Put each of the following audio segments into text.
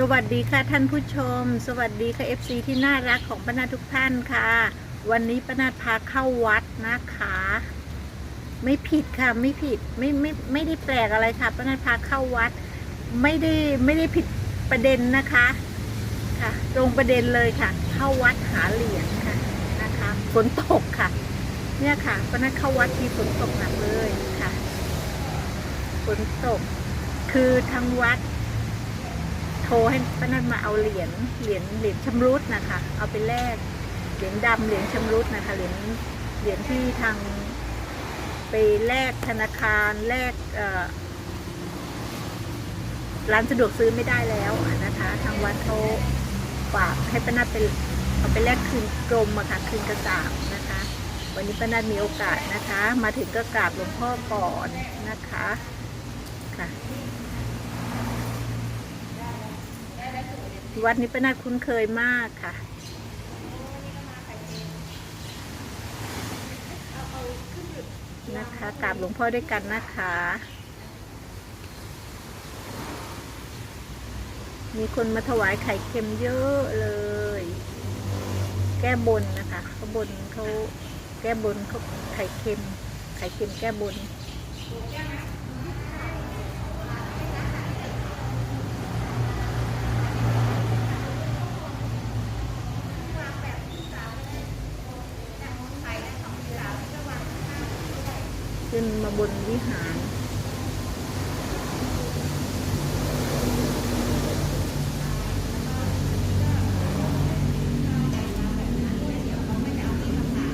สวัสดีค่ะท่านผู้ชม สวัสดีค่ะ FC ที่น่ารักของป้านาทุกท่านค่ะ วันนี้ป้านาพาเข้าวัดนะคะ ไม่ผิดค่ะไม่ผิดไม่ไม่ไม่ได้แปลกอะไรค่ะป้านาพาเข้าวัด ไม่ได้ไม่ได้ผิดประเด็นนะคะค่ะ ตรงประเด็นเลยค่ะ เข้าวัดหาเหรียญค่ะนะคะฝนตกค่ะ เนี่ยค่ะป้านาเข้าวัดที่ฝนตกหนักเลยค่ะฝนตก คือทางวัด โทรให้ป้านัทมาเอาเหรียญเหรียญเหรียญชำรุดนะคะ เอาไปแลกเหรียญดำเหรียญชำรุดนะคะเหรียญเหรียญที่ทางไปแลกธนาคารแลกร้านสะดวกซื้อไม่ได้แล้วนะคะ ทางวัดเขาฝากให้ป้านัทไปเอาไปแลกคืนกรมอะค่ะคืนกระสาบนะคะ วันนี้ป้านัทมีโอกาสนะคะ มาถึงก็กราบหลวงพ่อก่อนนะคะค่ะ วัดนี้เป็นนาคุ้นเคยมากค่ะ นะคะกราบหลวงพ่อด้วยกันนะคะ มีคนมาถวายไข่เค็มเยอะเลย แก้บนนะคะเขาบนเขาแก้บนเขาไข่เค็ม ไข่เค็มแก้บน ขึ้นมาบนวิหาร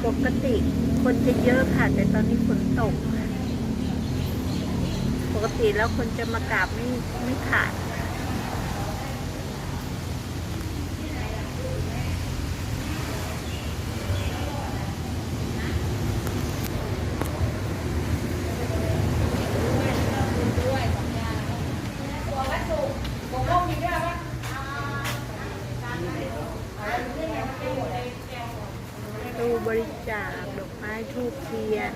ปกติคนจะเยอะค่ะ แต่ตอนนี้ฝนตก ปกติแล้วคนจะมากราบไม่ไม่ขาด ตู้บริจาคดอกไม้ทูบเทียน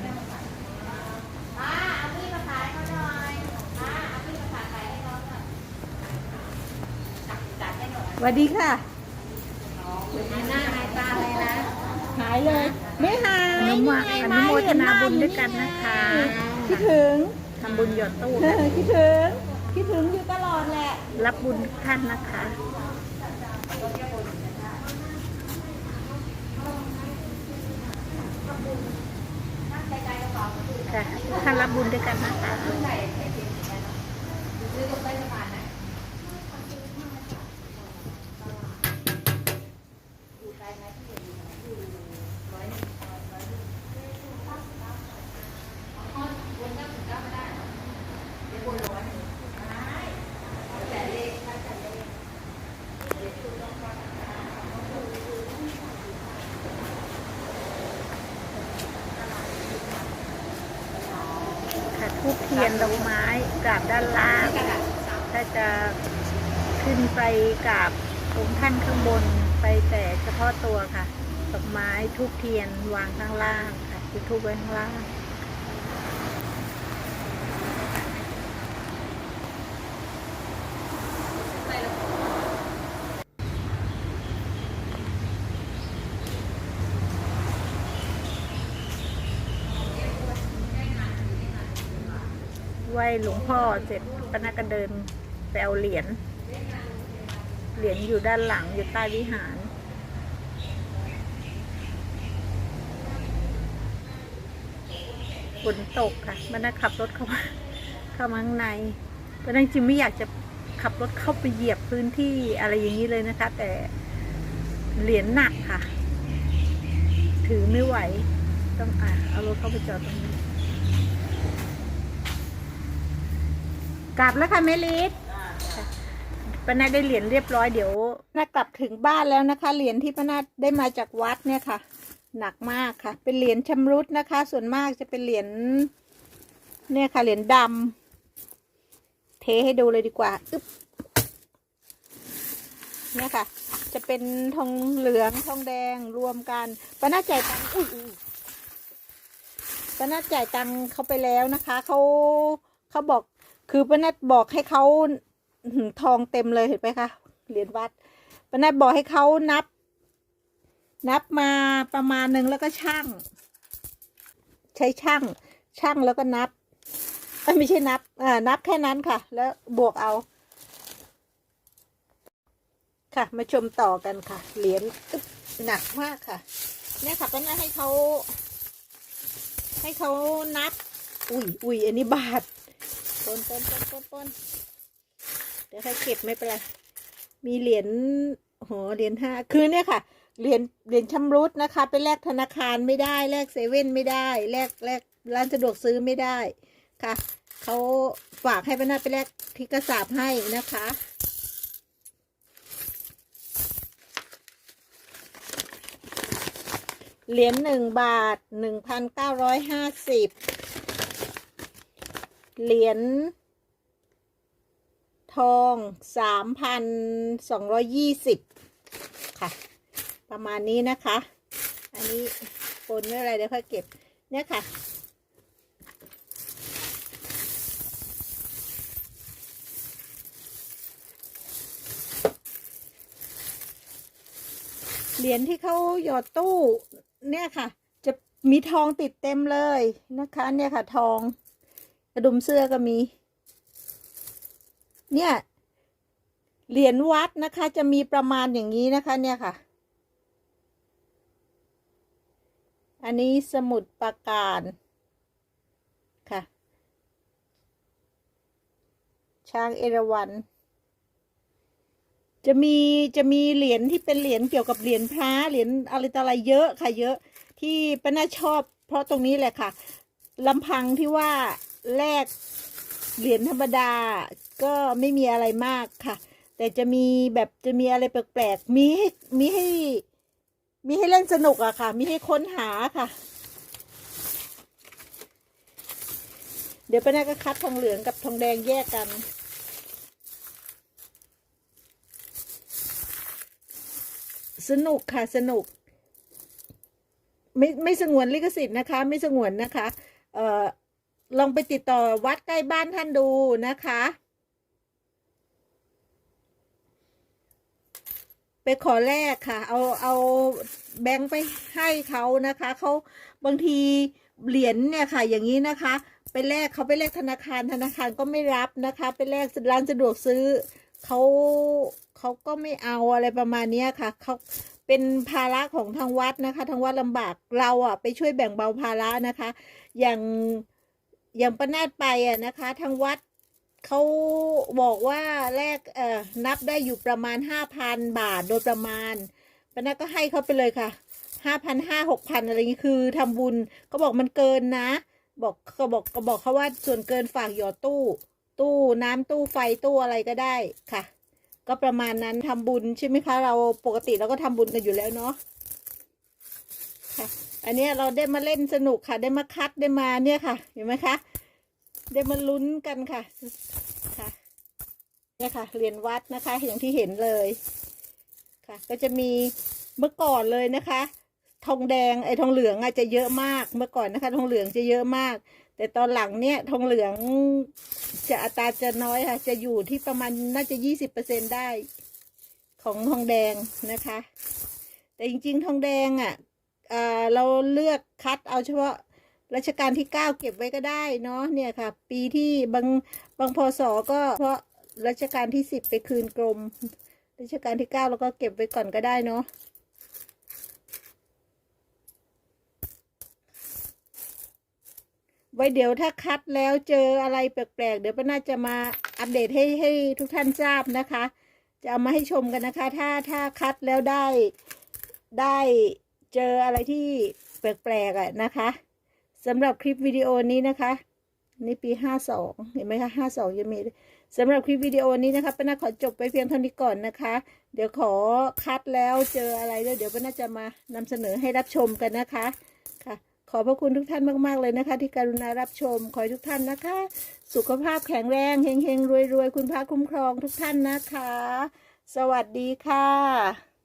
สวัสดีค่ะหน้าหายตาเลยนะ หายเลย ไม่หายอนุโมอนุโมทนาบุญด้วยกันนะคะ คิดถึงทำบุญหยอดตู้เออคิดถึง คิดถึงอยู่ตลอดแหละ รับบุญทุกท่านนะคะค่ะทุกท่านรับบุญด้วยกันนะคะ ค่ะ ทูบเทียนดอกไม้กราบด้านล่าง ถ้าจะขึ้นไปกราบองค์ท่านข้างบน ไปแต่เฉพาะตัวค่ะดอกไม้ทูบเทียนวางข้างล่างค่ะจุดทูบไว้ข้างล่างไหว้หลวงพ่อเสร็จปนักก็เดินไปเอาเหรียญ เหรียญอยู่ด้านหลังอยู่ใต้วิหาร ฝนตกค่ะมันน่าขับรถเข้ามาเข้ามาข้างในเพราะนั้นจริงไม่อยากจะขับรถเข้าไปเหยียบพื้นที่อะไรอย่างนี้เลยนะคะ แต่เหรียญหนักค่ะ ถือไม่ไหว ต้องอะเอารถเข้าไปจอดตรงนี้ กลับแล้วค่ะเมลิส ป้านาได้เหรียญเรียบร้อยเดี๋ยวนากลับถึงบ้านแล้วนะคะ เหรียญที่ป้านาได้มาจากวัดเนี่ยค่ะ หนักมากค่ะ เป็นเหรียญชำรุดนะคะ ส่วนมากจะเป็นเหรียญเนี่ยค่ะเหรียญดำเทให้ดูเลยดีกว่าอึ๊บเนี่ยค่ะ จะเป็นทองเหลืองทองแดงรวมกันป้านาจ่ายตังค์อุ้ยป้านาจ่ายตังค์เขาไปแล้วนะคะเขาเขาบอกคือป้านัดบอกให้เขา ทองเต็มเลยเห็นไหมคะเหรียญวัดปานัดบอกให้เขานับ นับมาประมาณหนึ่งแล้วก็ช่าง ใช้ช่าง ช่างแล้วก็นับไม่ใช่นับอ่านับแค่นั้นค่ะ แล้วบวกเอา ค่ะ มาชมต่อกันค่ะ เหรียญหนักมากค่ะ เนี่ยค่ะป้านัดให้เขาให้เขานับ อุ้ยอุ้ยอันนี้บาทปนปนปนปนปน เดี๋ยวถ้าเก็บไม่เป็นไร มีเหรียญโหเหรียญห้าคือเนี่ยค่ะ เหรียญเหรียญชำรุดนะคะ ไปแลกธนาคารไม่ได้ แลกเซเว่นไม่ได้ แลกแลกร้านสะดวกซื้อไม่ได้ค่ะ เขาฝากให้ป้านาไปแลกที่กระสาบให้นะคะเหรียญหนึ่งบาทหนึ่งพันเก้าร้อยห้าสิบเหรียญ ทองสามพันสองร้อยยี่สิบค่ะ ประมาณนี้นะคะ อันนี้ปนไม่อะไรเดี๋ยวค่อยเก็บ เนี่ยค่ะ เหรียญที่เขาหยอดตู้ เนี่ยค่ะ จะมีทองติดเต็มเลยนะคะ เนี่ยค่ะ ทอง กระดุมเสื้อก็มี เนี่ย เหรียญวัดนะคะ จะมีประมาณอย่างนี้นะคะ เนี่ยค่ะ อันนี้สมุดประการค่ะ ช้างเอราวัณจะมีจะมีเหรียญที่เป็นเหรียญเกี่ยวกับเหรียญพระเหรียญอะไรต่ออะไรเยอะค่ะ เยอะที่ป้าน่าชอบ เพราะตรงนี้แหละค่ะลำพังที่ว่าแลก เหรียญธรรมดาก็ไม่มีอะไรมากค่ะ แต่จะมีแบบจะมีอะไรแปลกๆมีให้มีให้ มีให้เล่นสนุกอะค่ะ มีให้ค้นหาค่ะ เดี๋ยวป้าน่าก็คัดทองเหลืองกับทองแดงแยกกันสนุกค่ะสนุก ไม่ไม่สงวนลิขสิทธิ์นะคะ ไม่สงวนนะคะ เอ่อ ลองไปติดต่อวัดใกล้บ้านท่านดูนะคะ ไปขอแลกค่ะ เอาเอาแบงค์ไปให้เขานะคะเขาบางทีเหรียญเนี่ยค่ะ อย่างนี้นะคะ ไปแลกเขาไปแลกธนาคารธนาคารก็ไม่รับนะคะ ไปแลกร้านสะดวกซื้อเขาเขาก็ไม่เอาอะไรประมาณนี้ค่ะเขาเป็นภาระของทางวัดนะคะ ทางวัดลำบากเราอะไปช่วยแบ่งเบาภาระนะคะ อย่าง อย่างประนาดไปอะนะคะ ทางวัดเขาบอกว่าแลกเอ่อนับได้อยู่ประมาณห้าพันบาทโดยประมาณประนาดก็ให้เขาไปเลยค่ะห้าพันห้าหกพันอะไรอย่างนี้คือทำบุญก็บอกมันเกินนะ บอกก็บอกก็บอกเขาว่าส่วนเกินฝากหยอดตู้ ตู้น้ำตู้ไฟตู้อะไรก็ได้ค่ะ ก็ประมาณนั้นทำบุญใช่ไหมคะเราปกติเราก็ทำบุญกันอยู่แล้วเนาะค่ะ อันนี้เราได้มาเล่นสนุกค่ะ ได้มาคัดได้มาเนี่ยค่ะ เห็นไหมคะ ได้มาลุ้นกันค่ะ ค่ะเนี่ยค่ะเหรียญวัดนะคะ อย่างที่เห็นเลยค่ะ ก็จะมีเมื่อก่อนเลยนะคะ ทองแดงไอ้ทองเหลืองอาจจะเยอะมากเมื่อก่อนนะคะ ทองเหลืองจะเยอะมาก แต่ตอนหลังเนี่ยทองเหลืองจะอัตราจะน้อยค่ะ จะอยู่ที่ประมาณน่าจะยี่สิบเปอร์เซ็นได้ของทองแดงนะคะ แต่จริง ๆ ทองแดงอะอ่า เราเลือกคัดเอาเฉพาะรัชกาลที่เก้าเก็บไว้ก็ได้เนาะเนี่ยค่ะ ปีที่บางบางพศก็เพราะรัชกาลที่สิบไปคืนกรมรัชกาลที่เก้าเราก็เก็บไว้ก่อนก็ได้เนาะไว้เดี๋ยวถ้าคัดแล้วเจออะไรแปลกๆ เดี๋ยวป้าน่าจะมาอัปเดตให้ให้ทุกท่านทราบนะคะ จะเอามาให้ชมกันนะคะ ถ้าถ้าคัดแล้วได้ได้ เจออะไรที่แปลกๆอะนะคะสำหรับคลิปวิดีโอนี้นะคะนี่ปีห้าสองเห็นไหมคะห้าสองยังมีสำหรับคลิปวิดีโอนี้นะคะป้าน่าขอจบไปเพียงเท่านี้ก่อนนะคะ เดี๋ยวขอคัดแล้วเจออะไรแล้วเดี๋ยวป้าน่าจะมานำเสนอให้รับชมกันนะคะค่ะ ขอพระคุณทุกท่านมากๆเลยนะคะ ที่กรุณารับชมขอให้ทุกท่านนะคะ สุขภาพแข็งแรงเฮงๆรวยๆคุณพระคุ้มครองทุกท่านนะคะ สวัสดีค่ะ